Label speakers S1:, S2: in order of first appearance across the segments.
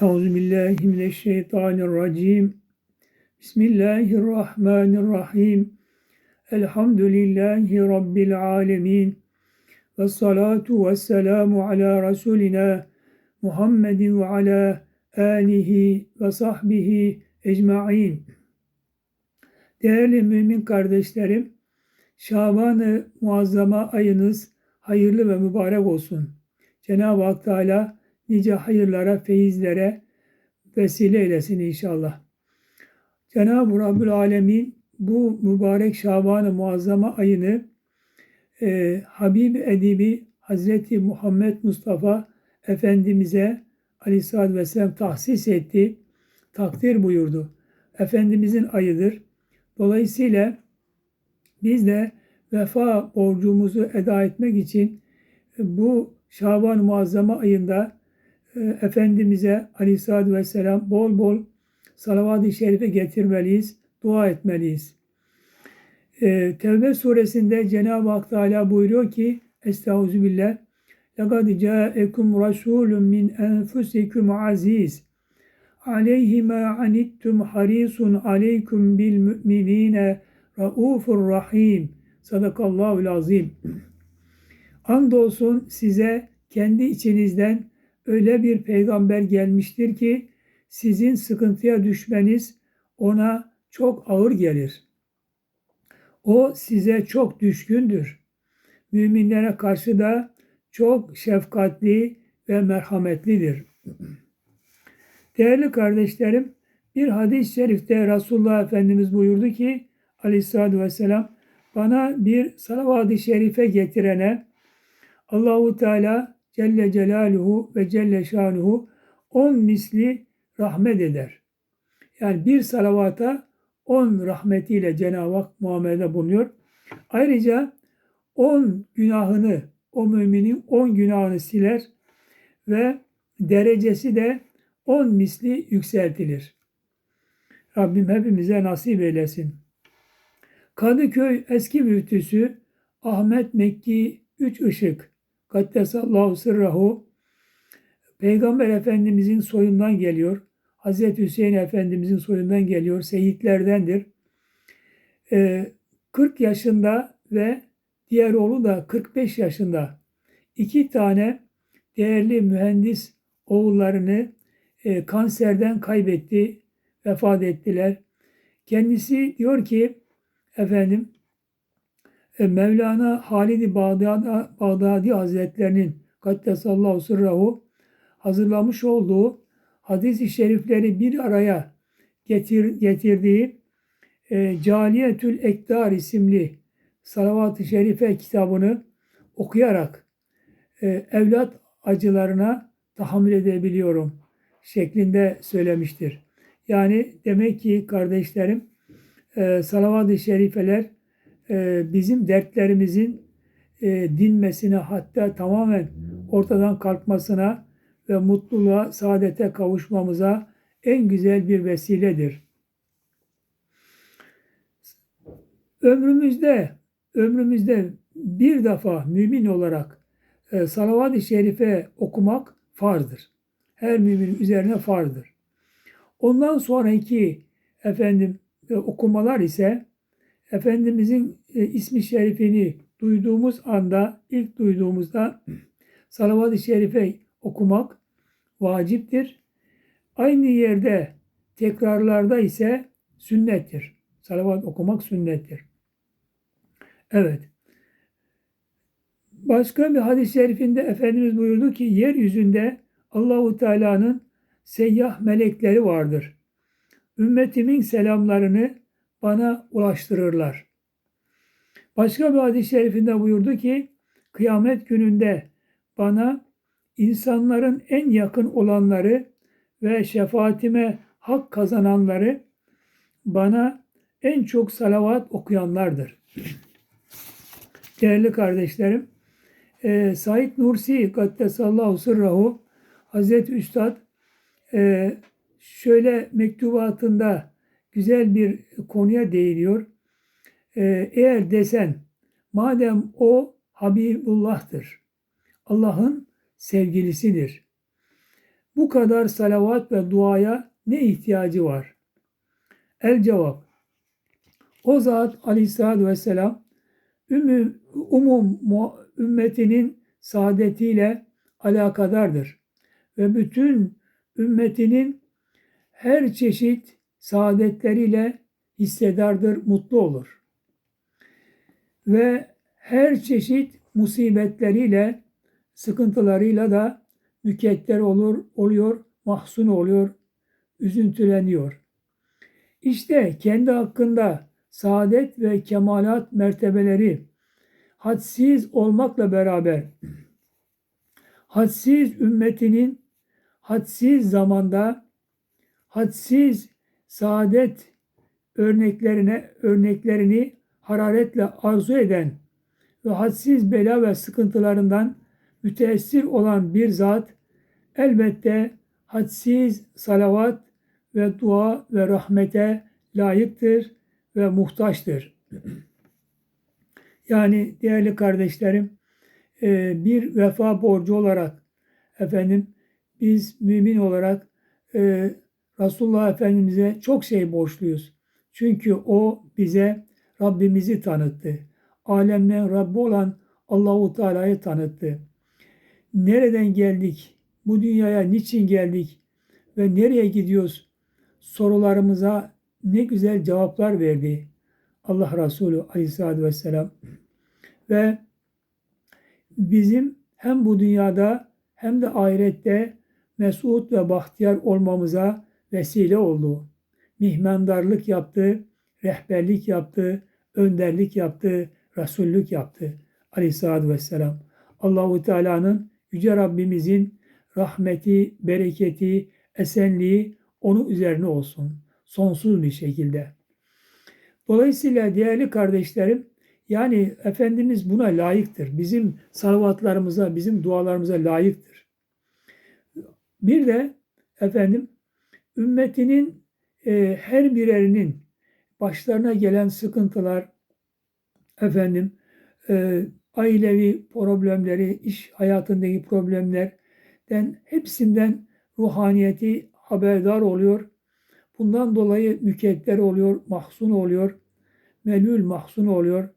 S1: Euzu billahi mineşşeytanirracim. Bismillahirrahmanirrahim. Elhamdülillahi rabbil alamin. Ve salatu ve selamu ala Resulina Muhammedin ve ala alihi ve sahbihi ecmain. Değerli mümin kardeşlerim, Şaban-ı Muazzama ayınız hayırlı ve mübarek olsun. Cenab-ı Hak Teala nice hayırlara, feyizlere vesile eylesin inşallah. Cenab-ı Rabbül Alemin bu mübarek Şaban-ı Muazzama ayını e, Habib Edibi Hazreti Muhammed Mustafa Efendimiz'e Aleyhisselatü Vesselam tahsis etti, takdir buyurdu. Efendimizin ayıdır. Dolayısıyla biz de vefa borcumuzu eda etmek için bu Şaban Muazzama ayında e, Efendimiz'e Aleyhisselatü Vesselam bol bol salavat-ı şerife getirmeliyiz, dua etmeliyiz. E, Tevbe suresinde Cenab-ı Hak Teala buyuruyor ki Estağfirullah لَقَدْ جَاءَكُمْ رَسُولٌ مِّنْ أَنْفُسِكُمْ عَزِيزٌ عَلَيْهِ مَا عَنِتُّمْ حَرِيصٌ عَلَيْكُمْ بِالْمُؤْمِنِينَ رَؤُوفٌ رَحِيمٌ Sadakallahu azim. Andolsun size kendi içinizden öyle bir peygamber gelmiştir ki sizin sıkıntıya düşmeniz ona çok ağır gelir. O size çok düşkündür. Müminlere karşı da çok şefkatli ve merhametlidir. Değerli kardeşlerim, bir hadis-i şerifte Resulullah Efendimiz buyurdu ki aleyhissalatü vesselam bana bir salavat-ı şerife getirene Allahu Teala Celle Celaluhu ve Celle Şanuhu on misli rahmet eder. Yani bir salavata on rahmetiyle Cenab-ı Hak muamelede bulunuyor. Ayrıca on günahını, o müminin on günahını siler ve derecesi de on misli yükseltilir. Rabbim hepimize nasip eylesin. Kadıköy eski müftüsü Ahmet Mekki Üç Işık Kaddesallahu sırrahu Peygamber Efendimizin soyundan geliyor. Hazreti Hüseyin Efendimizin soyundan geliyor. Seyitlerdendir. Ee, 40 yaşında ve diğer oğlu da 45 yaşında. İki tane değerli mühendis oğullarını e, kanserden kaybetti, vefat ettiler. Kendisi diyor ki efendim Mevlana Halid-i Bağdadi, Hazretlerinin Kaddesallahu sırrahu hazırlamış olduğu hadis-i şerifleri bir araya getir, getirdiği e, Caliyetül Ekdar isimli salavat-ı şerife kitabını okuyarak e, evlat acılarına tahammül edebiliyorum şeklinde söylemiştir. Yani demek ki kardeşlerim e, salavat-ı şerifeler e, bizim dertlerimizin e, dinmesine hatta tamamen ortadan kalkmasına ve mutluluğa, saadete kavuşmamıza en güzel bir vesiledir. Ömrümüzde ömrümüzde bir defa mümin olarak e, salavat-ı şerife okumak farzdır. Her mümin üzerine farzdır. Ondan sonraki efendim e, okumalar ise Efendimizin e, ismi şerifini duyduğumuz anda, ilk duyduğumuzda salavat-ı şerife okumak vaciptir. Aynı yerde tekrarlarda ise sünnettir. Salavat okumak sünnettir. Evet. Başka bir hadis-i şerifinde Efendimiz buyurdu ki yeryüzünde Allahu Teala'nın seyyah melekleri vardır. Ümmetimin selamlarını bana ulaştırırlar. Başka bir hadis-i şerifinde buyurdu ki kıyamet gününde bana insanların en yakın olanları ve şefaatime hak kazananları bana en çok salavat okuyanlardır. Değerli kardeşlerim, e, Said Nursi Gaddesallahu Sırrahu Hazreti Üstad e, şöyle mektubatında güzel bir konuya değiniyor. E, eğer desen madem o Habibullah'tır, Allah'ın sevgilisidir. bu kadar salavat ve duaya ne ihtiyacı var? El cevap. O zat aleyhissalatü vesselam ümüm, umum mu- ümmetinin saadetiyle alakadardır. Ve bütün ümmetinin her çeşit saadetleriyle hissedardır, mutlu olur. Ve her çeşit musibetleriyle, sıkıntılarıyla da mükedder olur, oluyor, mahzun oluyor, üzüntüleniyor. İşte kendi hakkında saadet ve kemalat mertebeleri hadsiz olmakla beraber hadsiz ümmetinin hadsiz zamanda hadsiz saadet örneklerine örneklerini hararetle arzu eden ve hadsiz bela ve sıkıntılarından müteessir olan bir zat elbette hadsiz salavat ve dua ve rahmete layıktır ve muhtaçtır. Yani değerli kardeşlerim e, bir vefa borcu olarak efendim biz mümin olarak e, Resulullah Efendimiz'e çok şey borçluyuz. Çünkü o bize Rabbimizi tanıttı. Alemden Rabbi olan Allahu Teala'yı tanıttı. Nereden geldik? Bu dünyaya niçin geldik? Ve nereye gidiyoruz? Sorularımıza ne güzel cevaplar verdi Allah Resulü Aleyhisselatü Vesselam. Ve bizim hem bu dünyada hem de ahirette mesut ve bahtiyar olmamıza vesile oldu. Mihmandarlık yaptı, rehberlik yaptı, önderlik yaptı, Resullük yaptı. Aleyhisselatü Vesselam. Allahu Teala'nın Yüce Rabbimizin rahmeti, bereketi, esenliği onun üzerine olsun. Sonsuz bir şekilde. Dolayısıyla değerli kardeşlerim, yani Efendimiz buna layıktır. Bizim salavatlarımıza, bizim dualarımıza layıktır. Bir de efendim ümmetinin e, her birerinin başlarına gelen sıkıntılar, efendim e, ailevi problemleri, iş hayatındaki problemlerden hepsinden ruhaniyeti haberdar oluyor. Bundan dolayı mükedder oluyor, mahzun oluyor, melül mahzun oluyor.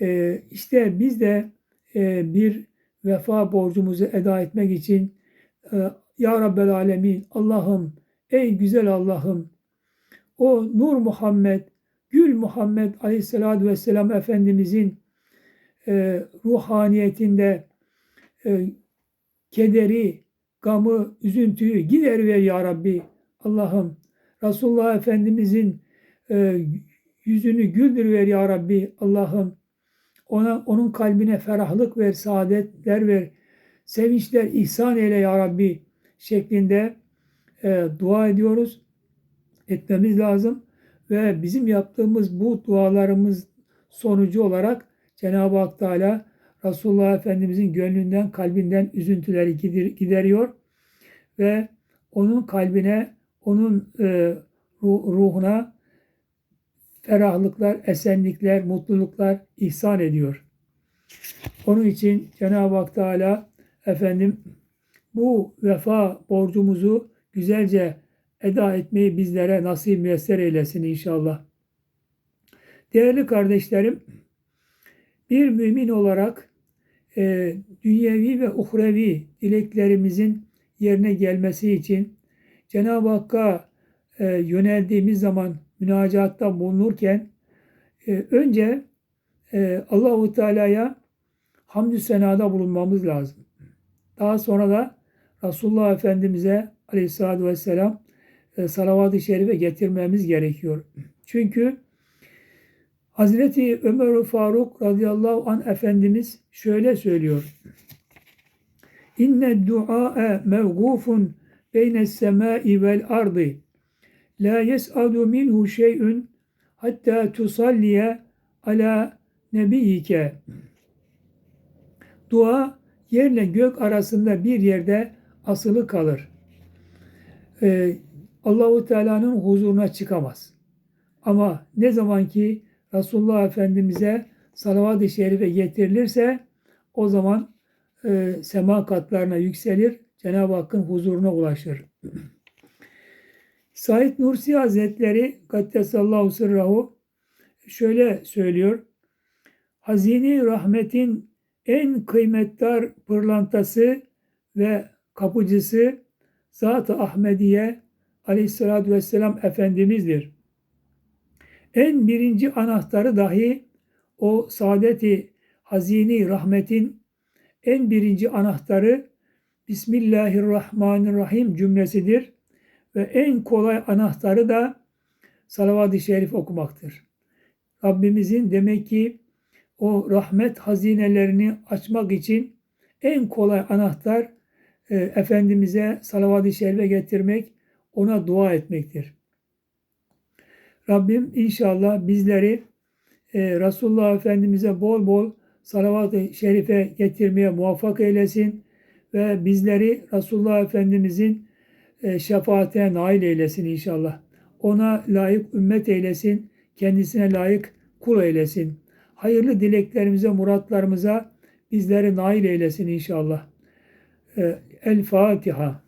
S1: E, işte biz de e, bir vefa borcumuzu eda etmek için e, Ya Rabbel Alemin Allah'ım, ey güzel Allah'ım, o Nur Muhammed, Gül Muhammed Aleyhisselatü Vesselam Efendimizin e, ruhaniyetinde e, kederi, gamı, üzüntüyü gider ver ya Rabbi. Allah'ım Resulullah Efendimizin e, yüzünü güldür ver ya Rabbi. Allah'ım ona onun kalbine ferahlık ver, saadetler ver, sevinçler ihsan eyle ya Rabbi şeklinde e, dua ediyoruz. Etmemiz lazım ve bizim yaptığımız bu dualarımız sonucu olarak Cenab-ı Hak Teala Resulullah Efendimizin gönlünden, kalbinden üzüntüleri gideriyor ve onun kalbine, onun e, ruhuna ferahlıklar, esenlikler, mutluluklar ihsan ediyor. Onun için Cenab-ı Hak Teala efendim bu vefa borcumuzu güzelce eda etmeyi bizlere nasip müyesser eylesin inşallah. Değerli kardeşlerim, bir mümin olarak e, dünyevi ve uhrevi dileklerimizin yerine gelmesi için Cenab-ı Hakk'a e, yöneldiğimiz zaman münacatta bulunurken e, önce e, Allahu Teala'ya hamdü senada bulunmamız lazım. Daha sonra da Resulullah Efendimiz'e aleyhissalatü vesselam e, salavat-ı şerife getirmemiz gerekiyor. Çünkü Hazreti Ömer Faruk radıyallahu an Efendimiz şöyle söylüyor. İnne du'a mevgufun beyne semai vel ardı. La yes'adu minhu şey'ün hatta tusalliye ala nebiyike. Dua yerle gök arasında bir yerde asılı kalır. Ee, Allahu Teala'nın huzuruna çıkamaz. Ama ne zaman ki Resulullah Efendimiz'e salavat-ı şerife getirilirse o zaman e, sema katlarına yükselir, Cenab-ı Hakk'ın huzuruna ulaşır. Said Nursi Hazretleri Kaddesallahu sırrahu şöyle söylüyor. Hazine rahmetin en kıymetdar pırlantası ve kapıcısı Zat-ı Ahmediye aleyhissalatü vesselam Efendimiz'dir. En birinci anahtarı dahi o saadeti hazini rahmetin en birinci anahtarı Bismillahirrahmanirrahim cümlesidir ve en kolay anahtarı da salavat-ı şerif okumaktır. Rabbimizin demek ki o rahmet hazinelerini açmak için en kolay anahtar e, Efendimiz'e salavat-ı şerife getirmek, ona dua etmektir. Rabbim inşallah bizleri e, Resulullah Efendimiz'e bol bol salavat-ı şerife getirmeye muvaffak eylesin ve bizleri Resulullah Efendimiz'in e, şefaatine nail eylesin inşallah. Ona layık ümmet eylesin, kendisine layık kul eylesin. Hayırlı dileklerimize, muratlarımıza bizleri nail eylesin inşallah. E, El Fatiha.